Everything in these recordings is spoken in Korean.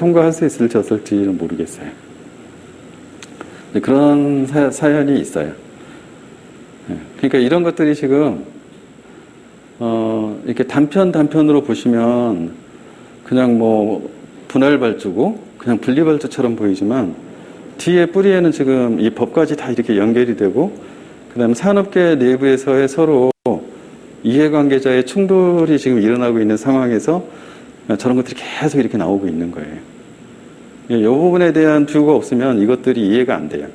통과할 수 있을지 없을지는 모르겠어요. 네, 그런 사, 연이 있어요. 네, 그러니까 이런 것들이 지금 어, 이렇게 단편 단편으로 보시면 그냥 뭐 분할 발주고 그냥 분리 발주처럼 보이지만 뒤에 뿌리에는 지금 이 법까지 다 이렇게 연결이 되고 그다음에 산업계 내부에서의 서로 이해관계자의 충돌이 지금 일어나고 있는 상황에서 저런 것들이 계속 이렇게 나오고 있는 거예요. 이 부분에 대한 뷰가 없으면 이것들이 이해가 안 돼요.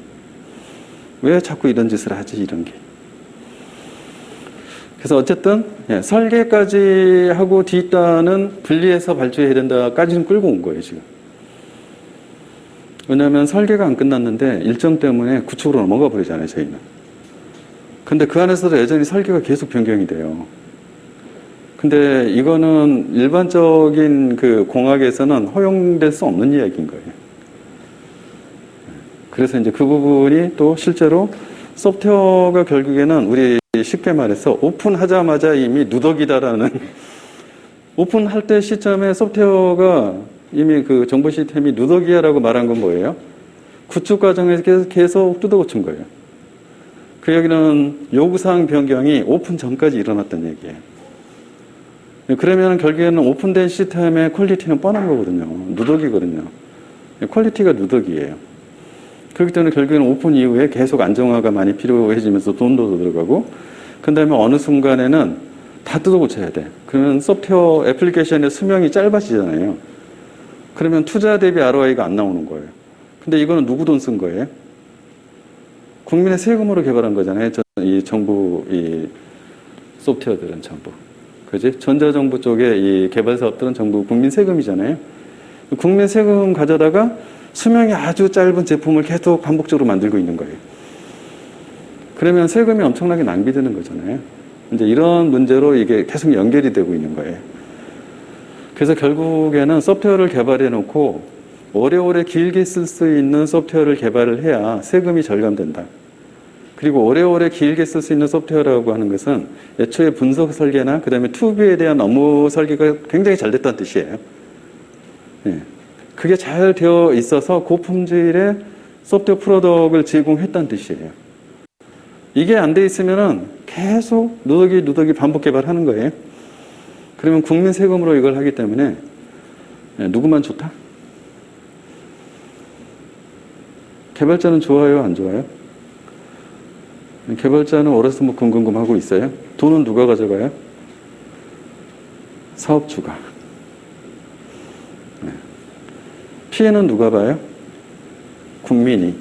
왜 자꾸 이런 짓을 하지 이런 게. 그래서 어쨌든 예, 설계까지 하고 뒷단은 분리해서 발주해야 된다까지는 끌고 온 거예요 지금. 왜냐하면 설계가 안 끝났는데 일정 때문에 구축으로 넘어가 버리잖아요 저희는. 근데 그 안에서도 여전히 설계가 계속 변경이 돼요. 근데 이거는 일반적인 그 공학에서는 허용될 수 없는 이야기인 거예요. 그래서 이제 그 부분이 또 실제로 소프트웨어가 결국에는 우리 쉽게 말해서 오픈하자마자 이미 누더기다라는 오픈할 때 시점에 소프트웨어가 이미 그 정보 시스템이 누더기야라고 말한 건 뭐예요? 구축 과정에서 계속, 뜯어 고친 거예요. 그 얘기는 요구사항 변경이 오픈 전까지 일어났던 얘기예요. 그러면 결국에는 오픈된 시스템의 퀄리티는 뻔한 거거든요. 누더기거든요. 퀄리티가 누더기예요. 그렇기 때문에 결국에는 오픈 이후에 계속 안정화가 많이 필요해지면서 돈도 더 들어가고 그 다음에 어느 순간에는 다 뜯어 고쳐야 돼. 그러면 소프트웨어 애플리케이션의 수명이 짧아지잖아요. 그러면 투자 대비 ROI가 안 나오는 거예요. 근데 이거는 누구 돈 쓴 거예요? 국민의 세금으로 개발한 거잖아요. 이 정부 이 소프트웨어들은 전부. 그지? 전자정부 쪽에 이 개발 사업들은 전부 국민 세금이잖아요. 국민 세금 가져다가 수명이 아주 짧은 제품을 계속 반복적으로 만들고 있는 거예요. 그러면 세금이 엄청나게 낭비되는 거잖아요. 이제 이런 문제로 이게 계속 연결이 되고 있는 거예요. 그래서 결국에는 소프트웨어를 개발해 놓고 오래오래 길게 쓸 수 있는 소프트웨어를 개발을 해야 세금이 절감된다. 그리고 오래오래 길게 쓸 수 있는 소프트웨어라고 하는 것은 애초에 분석 설계나 그 다음에 투비에 대한 업무 설계가 굉장히 잘 됐다는 뜻이에요. 네. 그게 잘 되어 있어서 고품질의 소프트웨어 프로덕트를 제공했다는 뜻이에요. 이게 안 돼 있으면은 계속 누더기 누더기 반복 개발하는 거예요. 그러면 국민 세금으로 이걸 하기 때문에 네, 누구만 좋다? 개발자는 좋아요, 안 좋아요? 개발자는 어려서부터 궁금 하고 있어요. 돈은 누가 가져가요? 사업주가. 네. 피해는 누가 봐요? 국민이.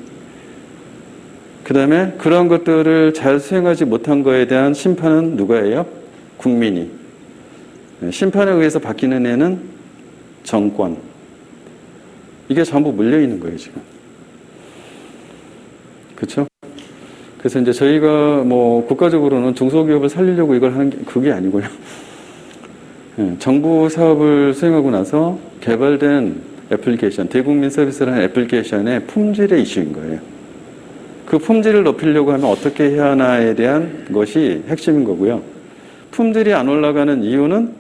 그 다음에 그런 것들을 잘 수행하지 못한 거에 대한 심판은 누가 해요? 국민이. 네. 심판에 의해서 바뀌는 애는 정권. 이게 전부 물려 있는 거예요, 지금. 그렇죠? 그래서 이제 저희가 뭐 국가적으로는 중소기업을 살리려고 이걸 하는 게 그게 아니고요. 예, 정부 사업을 수행하고 나서 개발된 애플리케이션, 대국민 서비스를 하는 애플리케이션의 품질의 이슈인 거예요. 그 품질을 높이려고 하면 어떻게 해야 하나에 대한 것이 핵심인 거고요. 품질이 안 올라가는 이유는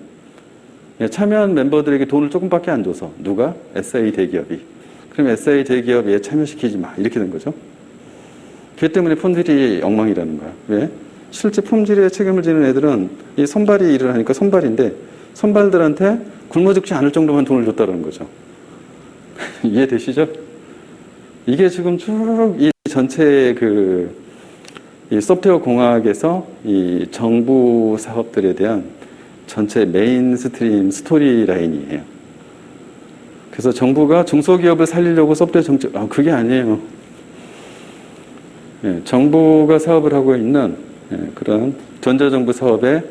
예, 참여한 멤버들에게 돈을 조금밖에 안 줘서 누가? SA 대기업이. 그럼 SA 대기업에 참여시키지 마. 이렇게 된 거죠. 그 때문에 품질이 엉망이라는 거야. 왜? 실제 품질에 책임을 지는 애들은 이 선발이 일을 하니까 선발인데 선발들한테 굶어 죽지 않을 정도만 돈을 줬다는 거죠. 이해되시죠? 이게 지금 쭉 이 전체 그, 이 소프트웨어 공학에서 이 정부 사업들에 대한 전체 메인 스트림 스토리 라인이에요. 그래서 정부가 중소기업을 살리려고 소프트웨어 정책, 아, 그게 아니에요. 예, 정부가 사업을 하고 있는 예, 그런 전자정부 사업의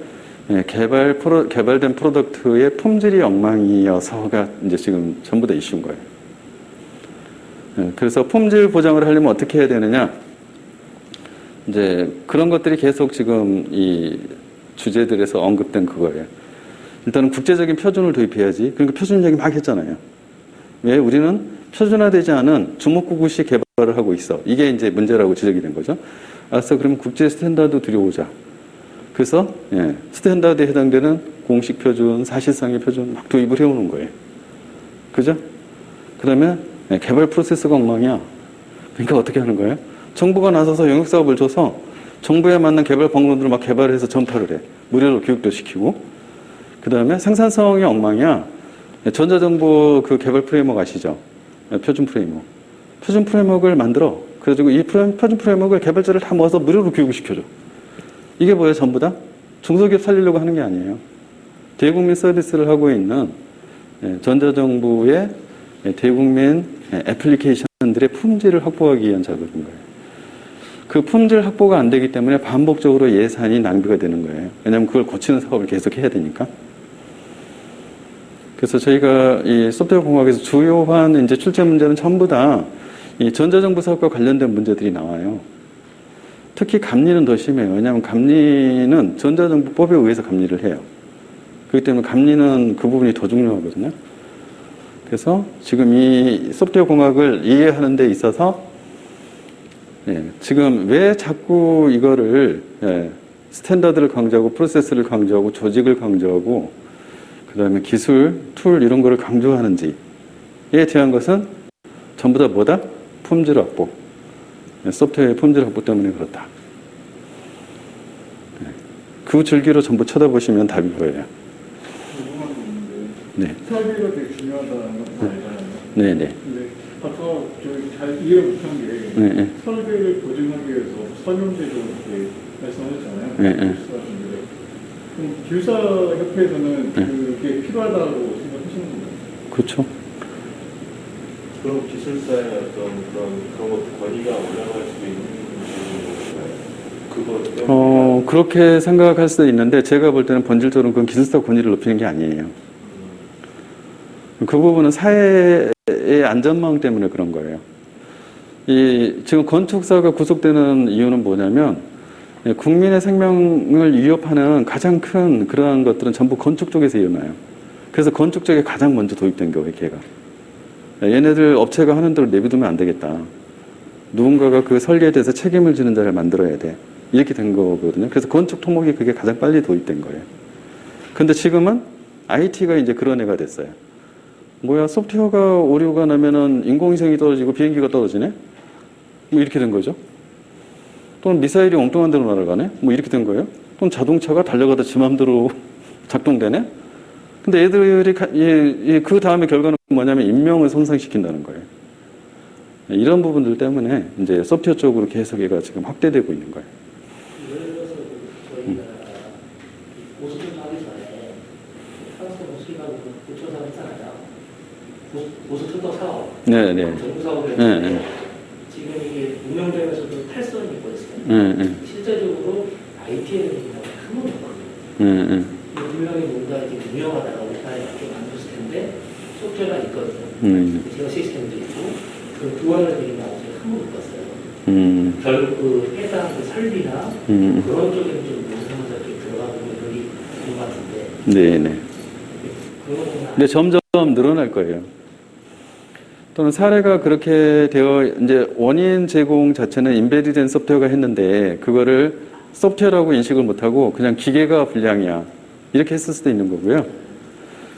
예, 개발 프로, 개발된 프로덕트의 품질이 엉망이어서가 이제 지금 전부 다 이슈인 거예요. 예, 그래서 품질 보장을 하려면 어떻게 해야 되느냐? 이제 그런 것들이 계속 지금 이 주제들에서 언급된 그거예요. 일단은 국제적인 표준을 도입해야지. 그러니까 표준 얘기 막 했잖아요. 왜? 우리는 표준화되지 않은 주목구구식 개발을 하고 있어. 이게 이제 문제라고 지적이 된 거죠. 알았어. 그러면 국제 스탠다드 들여오자. 그래서 예, 스탠다드에 해당되는 공식 표준, 사실상의 표준 막 도입을 해오는 거예요. 그죠? 그러면 예, 개발 프로세스가 엉망이야. 그러니까 어떻게 하는 거예요? 정부가 나서서 영역 사업을 줘서 정부에 맞는 개발 방법들을 막 개발해서 전파를 해. 무료로 교육도 시키고. 그 다음에 생산성이 엉망이야. 예, 전자정보 그 개발 프레임워크 아시죠? 예, 표준 프레임워크. 표준 프레임워크를 만들어. 그래가지고 이 프레임- 표준 프레임워크를 개발자를 다 모아서 무료로 교육을 시켜줘. 이게 뭐예요, 전부 다? 중소기업 살리려고 하는 게 아니에요. 대국민 서비스를 하고 있는 예, 전자정부의 예, 대국민 예, 애플리케이션들의 품질을 확보하기 위한 작업인 거예요. 그 품질 확보가 안 되기 때문에 반복적으로 예산이 낭비가 되는 거예요. 왜냐하면 그걸 고치는 사업을 계속 해야 되니까. 그래서 저희가 이 소프트웨어 공학에서 주요한 이제 출제 문제는 전부 다 이 전자정부 사업과 관련된 문제들이 나와요. 특히 감리는 더 심해요. 왜냐하면 감리는 전자정부법에 의해서 감리를 해요. 그렇기 때문에 감리는 그 부분이 더 중요하거든요. 그래서 지금 이 소프트웨어 공학을 이해하는 데 있어서 예, 지금 왜 자꾸 이거를 예, 스탠다드를 강조하고 프로세스를 강조하고 조직을 강조하고 그 다음에 기술, 툴 이런 거를 강조하는지에 대한 것은 전부 다 뭐다? 품질 확보. 예, 소프트웨어의 품질 확보 때문에 그렇다. 예, 그 줄기로 전부 쳐다보시면 답이 보여요. 네, 설계가 되게 중요하다는 건. 네, 네, 근데 아까 잘 이해 못한 게 네, 네. 설계를 보증하기 위해서 선용제도 이렇게 말씀하셨잖아요. 네, 네. 그럼 기술사협회에서는 네. 그 게 필요하다고 생각하시는 건가요? 그렇죠. 그럼 기술사의 어떤 그런 그런 것 권위가 올라갈 수도 있는 건가요? 그거 때문에 어, 그렇게 생각할 수도 있는데 제가 볼 때는 본질적으로 그건 기술사 권위를 높이는 게 아니에요. 그 부분은 사회의 안전망 때문에 그런 거예요. 이 지금 건축사가 구속되는 이유는 뭐냐면 예, 국민의 생명을 위협하는 가장 큰 그러한 것들은 전부 건축 쪽에서 일어나요. 그래서 건축 쪽에 가장 먼저 도입된 거예요, 걔가. 예, 얘네들 업체가 하는 대로 내비두면 안 되겠다. 누군가가 그 설계에 대해서 책임을 지는 자를 만들어야 돼. 이렇게 된 거거든요. 그래서 건축 토목이 그게 가장 빨리 도입된 거예요. 근데 지금은 IT가 이제 그런 애가 됐어요. 뭐야, 소프트웨어가 오류가 나면은 인공위성이 떨어지고 비행기가 떨어지네? 뭐 이렇게 된 거죠. 또는 미사일이 엉뚱한 데로 날아가네? 뭐 이렇게 된 거예요. 또는 자동차가 달려가다 지 맘대로 작동되네? 근데 애들이 가- 이- 이- 그 다음에 결과는 뭐냐면 인명을 손상시킨다는 거예요. 이런 부분들 때문에 이제 소프트웨어 쪽으로 계속 얘가 지금 확대되고 있는 거예요. 사업, 네, 네. 정부 사업을 네, 했는데 네. 지금 이게 운영되면서도 탈선이 실제적으로 IT에는 한 번도 없거든요. 네, 네. 분명히 뭔가 이렇게 운영하다가 오타에 맞게 만들었을 텐데 소프트웨어가 있거든요. 네. 제어 시스템도 있고 그 두알을 되게 나오지 한 번도 못 봤어요. 음, 결국 그 해당 그 설비나 음. 그런 쪽에는 좀 모성사가 좀 들어가고 그런 있는 것 같은데 네, 네. 근데 점점 늘어날 거예요. 또는 사례가 그렇게 되어 이제 원인 제공 자체는 인베디된 소프트웨어가 했는데 그거를 소프트웨어라고 인식을 못하고 그냥 기계가 불량이야 이렇게 했을 수도 있는 거고요.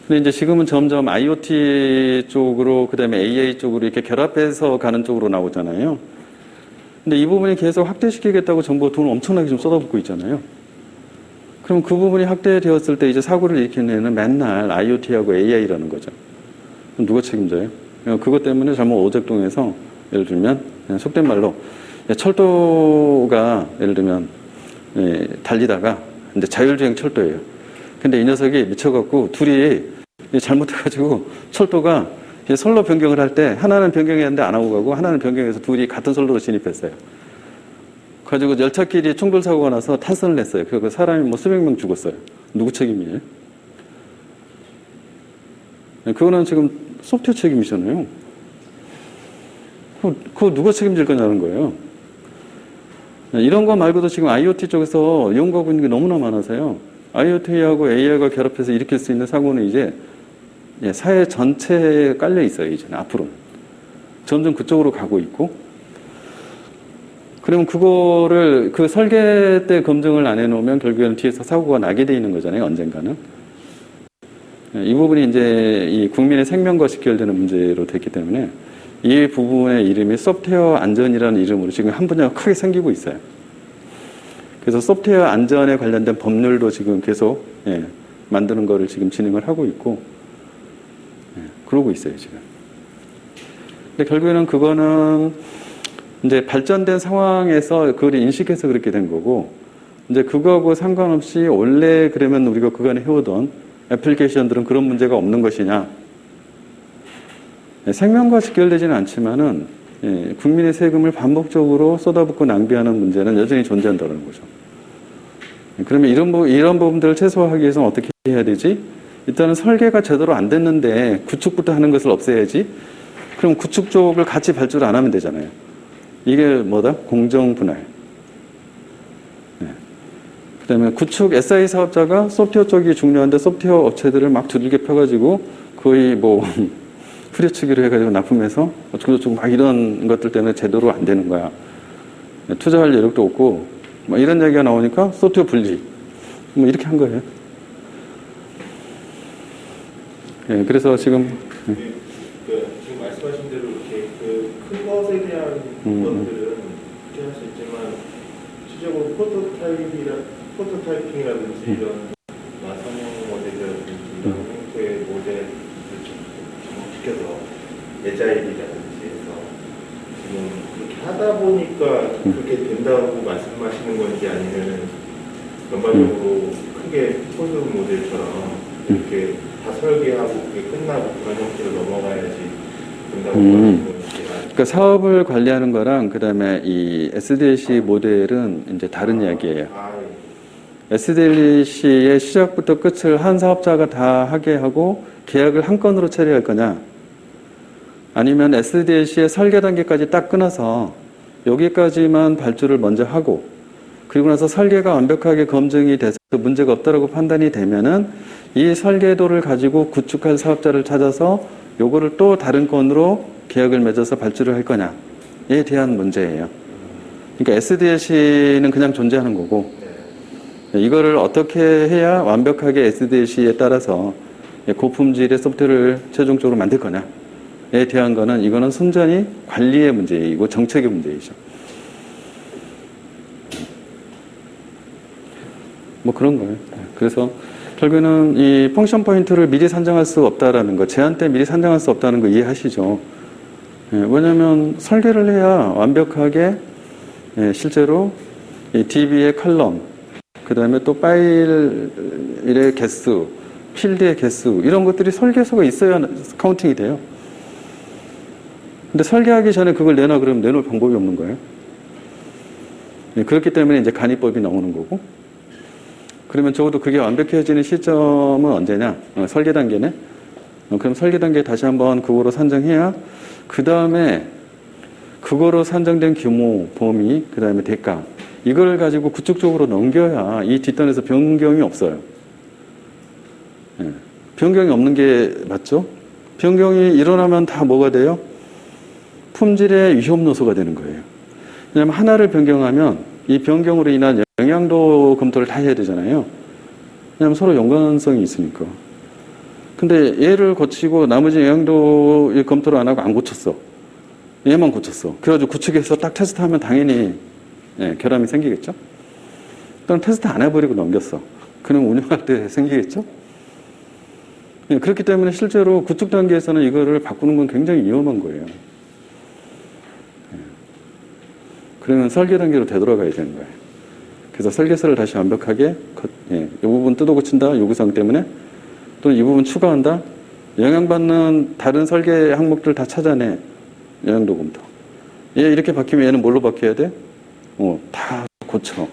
근데 이제 지금은 점점 IoT 쪽으로 그다음에 AI 쪽으로 이렇게 결합해서 가는 쪽으로 나오잖아요. 근데 이 부분이 계속 확대시키겠다고 정부가 돈을 엄청나게 좀 쏟아붓고 있잖아요. 그럼 그 부분이 확대되었을 때 이제 사고를 일으키는 애는 맨날 IoT하고 AI라는 거죠. 그럼 누가 책임져요? 어, 그것 때문에 잘못 오작동해서 예를 들면 그냥 속된 말로 예, 철도가 예를 들면 예, 달리다가 이제 자율주행 철도예요. 근데 이 녀석이 미쳐갖고 둘이 이 잘못해가지고 철도가 선로 변경을 할 때 하나는 변경했는데 안 하고 가고 하나는 변경해서 둘이 같은 선로로 진입했어요. 가지고 열차끼리 충돌 사고가 나서 탄선을 냈어요. 그리고 사람이 뭐 수백 명 죽었어요. 누구 책임이에요? 네, 그거는 지금 소프트웨어 책임이잖아요. 그거, 누가 책임질 거냐는 거예요. 네, 이런 거 말고도 지금 IoT 쪽에서 이용하고 있는 게 너무나 많아서요. IoT하고 AI가 결합해서 일으킬 수 있는 사고는 이제 예, 사회 전체에 깔려 있어요, 이제는 앞으로. 점점 그쪽으로 가고 있고. 그러면 그거를 그 설계 때 검증을 안 해놓으면 결국에는 뒤에서 사고가 나게 돼 있는 거잖아요, 언젠가는. 예, 이 부분이 이제 이 국민의 생명과 직결되는 문제로 됐기 때문에 이 부분의 이름이 소프트웨어 안전이라는 이름으로 지금 한 분야가 크게 생기고 있어요. 그래서 소프트웨어 안전에 관련된 법률도 지금 계속 예, 만드는 거를 지금 진행을 하고 있고 예, 그러고 있어요 지금. 근데 결국에는 그거는 이제 발전된 상황에서 그걸 인식해서 그렇게 된 거고 이제 그거하고 상관없이 원래 그러면 우리가 그간에 해오던 애플리케이션들은 그런 문제가 없는 것이냐? 예, 생명과 직결되지는 않지만은 예, 국민의 세금을 반복적으로 쏟아붓고 낭비하는 문제는 여전히 존재한다는 거죠. 예, 그러면 이런 부, 이런 부분들을 최소화하기 위해서는 어떻게 해야 되지? 일단은 설계가 제대로 안 됐는데 구축부터 하는 것을 없애야지. 그럼 구축 쪽을 같이 발주를 안 하면 되잖아요. 이게 뭐다? 공정 분할. 네. 그다음에 구축 SI 사업자가 소프트웨어 쪽이 중요한데 소프트웨어 업체들을 막 두들겨 펴가지고 거의 뭐 후려치기로 해가지고 납품해서 어쩌고저쩌고 막 이런 것들 때문에 제대로 안 되는 거야. 네, 투자할 여력도 없고 뭐 이런 얘기가 나오니까 소프트웨어 분리 뭐 이렇게 한 거예요. 예, 그래서 지금 그, 그 지금 말씀하신 대로 이렇게 그 큰 것에 대한 음, 것들은 이렇게 할 수 있지만 실제로 프로토타입이라 프로토타이핑이라든지 음. 이런 마선형 모델이라든지 이런 형태의 모델을 접목시켜서 예자일이라든지 해서 지금 그렇게 하다 보니까 음. 그렇게 된다고 말씀하시는 건지 아니면 전반적으로 크게 포즈 모델처럼 음. 이렇게 다 설계하고 그게 끝나고 그런 형태로 넘어가야지 된다고 음. 그러니까 사업을 관리하는 거랑 그다음에 이 SDLC 모델은 이제 다른 이야기예요. 아, SDLC의 시작부터 끝을 한 사업자가 다 하게 하고 계약을 한 건으로 처리할 거냐? 아니면 SDLC의 설계 단계까지 딱 끊어서 여기까지만 발주를 먼저 하고 그리고 나서 설계가 완벽하게 검증이 돼서 문제가 없다라고 판단이 되면은 이 설계도를 가지고 구축할 사업자를 찾아서 요거를 또 다른 건으로 계약을 맺어서 발주를 할 거냐에 대한 문제예요. 그러니까 SDLC는 그냥 존재하는 거고 네. 이거를 어떻게 해야 완벽하게 SDLC에 따라서 고품질의 소프트웨어를 최종적으로 만들 거냐에 대한 거는 이거는 순전히 관리의 문제이고 정책의 문제이죠. 뭐 그런 거예요. 그래서 결국에는 이 펑션 포인트를 미리 산정할 수 없다라는 거, 제한 때 미리 산정할 수 없다는 거 이해하시죠? 예, 왜냐하면 설계를 해야 완벽하게 예, 실제로 이 DB의 컬럼, 그 다음에 또 파일의 개수, 필드의 개수 이런 것들이 설계서가 있어야 카운팅이 돼요. 근데 설계하기 전에 그걸 내놔 그러면 내놓을 방법이 없는 거예요. 예, 그렇기 때문에 이제 간이법이 나오는 거고. 그러면 적어도 그게 완벽해지는 시점은 언제냐? 어, 설계 단계네. 어, 그럼 설계 단계 다시 한번 그거로 산정해야 그 다음에 그거로 산정된 규모, 범위, 그 다음에 대가 이걸 가지고 구축 쪽으로 넘겨야 이 뒷단에서 변경이 없어요. 예, 변경이 없는 게 맞죠? 변경이 일어나면 다 뭐가 돼요? 품질의 위험 요소가 되는 거예요. 왜냐하면 하나를 변경하면 이 변경으로 인한 영향도 검토를 다 해야 되잖아요. 왜냐하면 서로 연관성이 있으니까. 근데 얘를 고치고 나머지 영향도 검토를 안 하고 안 고쳤어. 얘만 고쳤어. 그래가지고 구축해서 딱 테스트하면 당연히 예, 결함이 생기겠죠. 또는 테스트 안 해버리고 넘겼어. 그럼 운영할 때 생기겠죠. 예, 그렇기 때문에 실제로 구축 단계에서는 이거를 바꾸는 건 굉장히 위험한 거예요. 예. 그러면 설계 단계로 되돌아가야 되는 거예요. 그래서 설계서를 다시 완벽하게 컷, 예, 이 부분 뜯어 고친다 요구사항 때문에 또는 이 부분 추가한다 영향받는 다른 설계 항목들 다 찾아내 영향도 검토 얘 이렇게 바뀌면 얘는 뭘로 바뀌어야 돼? 어, 다 고쳐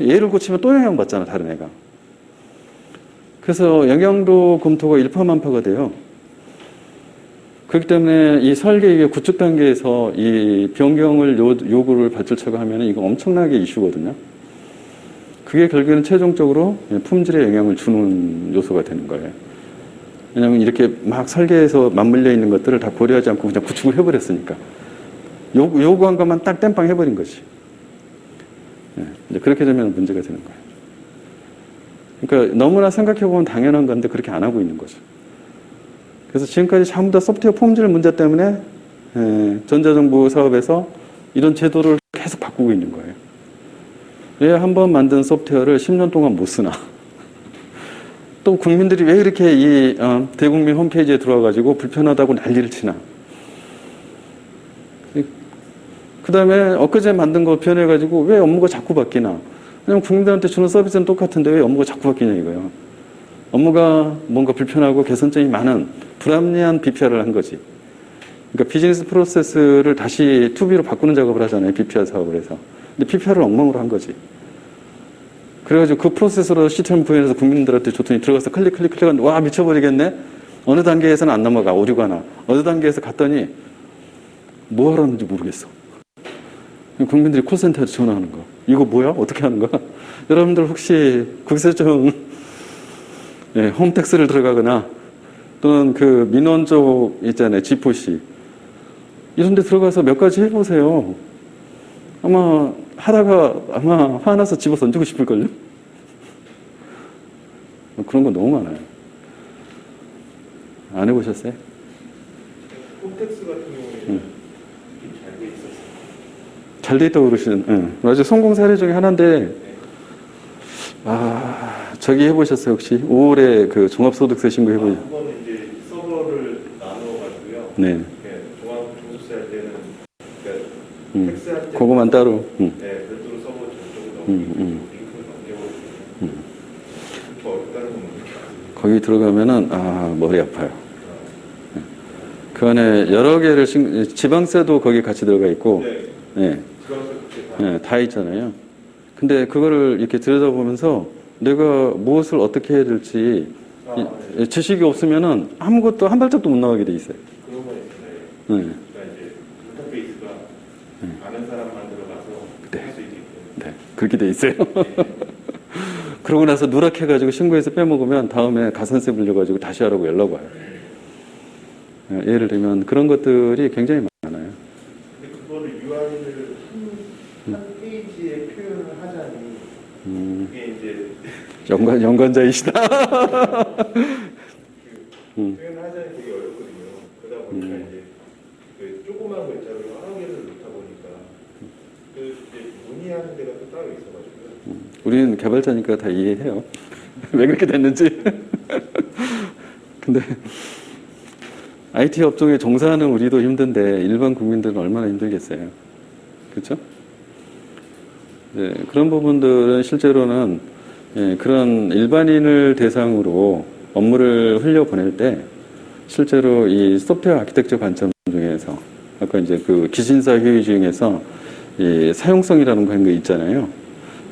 얘를 고치면 또 영향받잖아 다른 애가 그래서 영향도 검토가 일파만파가 돼요 그렇기 때문에 이 설계 이게 구축 단계에서 이 변경을 요, 요구를 발주처가 하면 이거 엄청나게 이슈거든요. 그게 결국에는 최종적으로 품질에 영향을 주는 요소가 되는 거예요. 왜냐하면 이렇게 막 설계해서 맞물려 있는 것들을 다 고려하지 않고 그냥 구축을 해버렸으니까. 요구, 요구한 것만 딱 땜빵 해버린 거지. 예, 이제 그렇게 되면 문제가 되는 거예요. 그러니까 너무나 생각해보면 당연한 건데 그렇게 안 하고 있는 거죠. 그래서 지금까지 전부 다 소프트웨어 품질 문제 때문에 에, 전자정부 사업에서 이런 제도를 계속 바꾸고 있는 거예요. 왜 한 번 만든 소프트웨어를 10년 동안 못 쓰나? 또 국민들이 왜 이렇게 이 어, 대국민 홈페이지에 들어와가지고 불편하다고 난리를 치나? 그 다음에 엊그제 만든 거 변해가지고 왜 업무가 자꾸 바뀌나? 왜냐면 국민들한테 주는 서비스는 똑같은데 왜 업무가 자꾸 바뀌냐 이거예요. 업무가 뭔가 불편하고 개선점이 많은 불합리한 BPR을 한 거지. 그러니까 비즈니스 프로세스를 다시 투비로 바꾸는 작업을 하잖아요. BPR 사업을 해서. 근데 BPR을 엉망으로 한 거지. 그래가지고 그 프로세스로 시스템 구현해서 국민들한테 줬더니 들어가서 클릭 클릭 클릭하는데 와 미쳐버리겠네. 어느 단계에서는 안 넘어가 오류가 나. 어느 단계에서 갔더니 뭐 하라는지 모르겠어. 국민들이 콜센터에 전화하는 거. 이거 뭐야? 어떻게 하는 거야? 여러분들 혹시 국세청 예, 홈택스를 들어가거나 또는 그 민원 쪽 있잖아요. 지포시. 이런 데 들어가서 몇 가지 해보세요. 아마 하다가 아마 화나서 집어 던지고 싶을걸요? 그런 거 너무 많아요. 안 해보셨어요? 홈택스 같은. 잘돼 있었어요. 잘 돼 있다고 그러시는, 응. 맞아. 성공 사례 중에 하나인데, 아, 저기 해보셨어요, 혹시? 5월에 그 종합소득세 신고 아, 해보셨어요? 그거는 이제 서버를 나눠가지고요. 네. 네, 종합 종소세 할 때는 그러니까 음. 텍스 할 때. 그거만 따로, 응. 네, 별도로 서버 음, 넘기고 음. 링크를 넘겨버리고. 더 어렵다는 건 모르겠어요. 거기 들어가면은, 아, 머리 아파요. 그 안에 여러 개를, 신, 지방세도 거기 같이 들어가 있고, 네, 네. 네, 다 있잖아요. 근데 그거를 이렇게 들여다보면서 내가 무엇을 어떻게 해야 될지 아, 이- 네. 지식이 없으면은 아무것도 한 발짝도 못 나가게 돼 있어요. 그런 건 있어요. 네. 그러니까 이제 인터페이스가 아는 사람만 들어가서 네. 할수 있게끔. 네, 그렇게 돼 있어요. 그러고 나서 누락해가지고 신고해서 빼먹으면 다음에 가산세 물려가지고 다시 하라고 연락 와요. 예, 예를 들면 그런 것들이 굉장히 많아요. 근데 그거를 UI를 한, 한 페이지에 표현을 하자니 음, 그게 이제 연관, 연관자이시다. 그 음. 하자니 되게 어렵거든요. 그러다 보니까 음. 이제 그 조그만 글자로 여러 개를 넣다 보니까 그 이제 문의하는 데가 또 따로 있어가지고요. 우리는 개발자니까 다 이해해요. 왜 그렇게 됐는지. 근데 IT 업종에 종사하는 우리도 힘든데 일반 국민들은 얼마나 힘들겠어요. 그렇죠? 네, 그런 부분들은 실제로는 예, 그런 일반인을 대상으로 업무를 흘려보낼 때 실제로 이 소프트웨어 아키텍처 관점 중에서 아까 이제 그 기신사 효의 중에서 이 사용성이라는 거 있잖아요.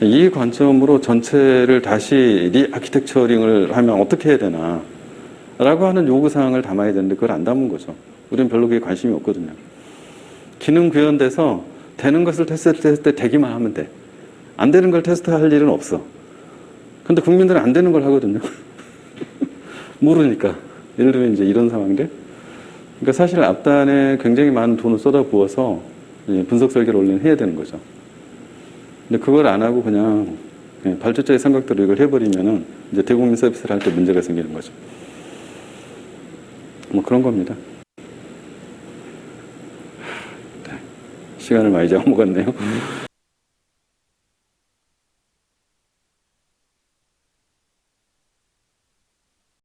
이 관점으로 전체를 다시 리아키텍처링을 하면 어떻게 해야 되나 라고 하는 요구사항을 담아야 되는데 그걸 안 담은 거죠. 우리는 별로 그게 관심이 없거든요. 기능 구현돼서 되는 것을 테스트했을 때 되기만 하면 돼. 안 되는 걸 테스트할 일은 없어. 근데 국민들은 안 되는 걸 하거든요. 모르니까. 예를 들면 이제 이런 상황들. 그러니까 사실 앞단에 굉장히 많은 돈을 쏟아부어서 예, 분석 설계를 원래는 해야 되는 거죠. 근데 그걸 안 하고 그냥 예, 발주자의 생각대로 이걸 해버리면은 이제 대국민 서비스를 할 때 문제가 생기는 거죠. 뭐 그런 겁니다. 네, 시간을 많이 잡아먹었네요.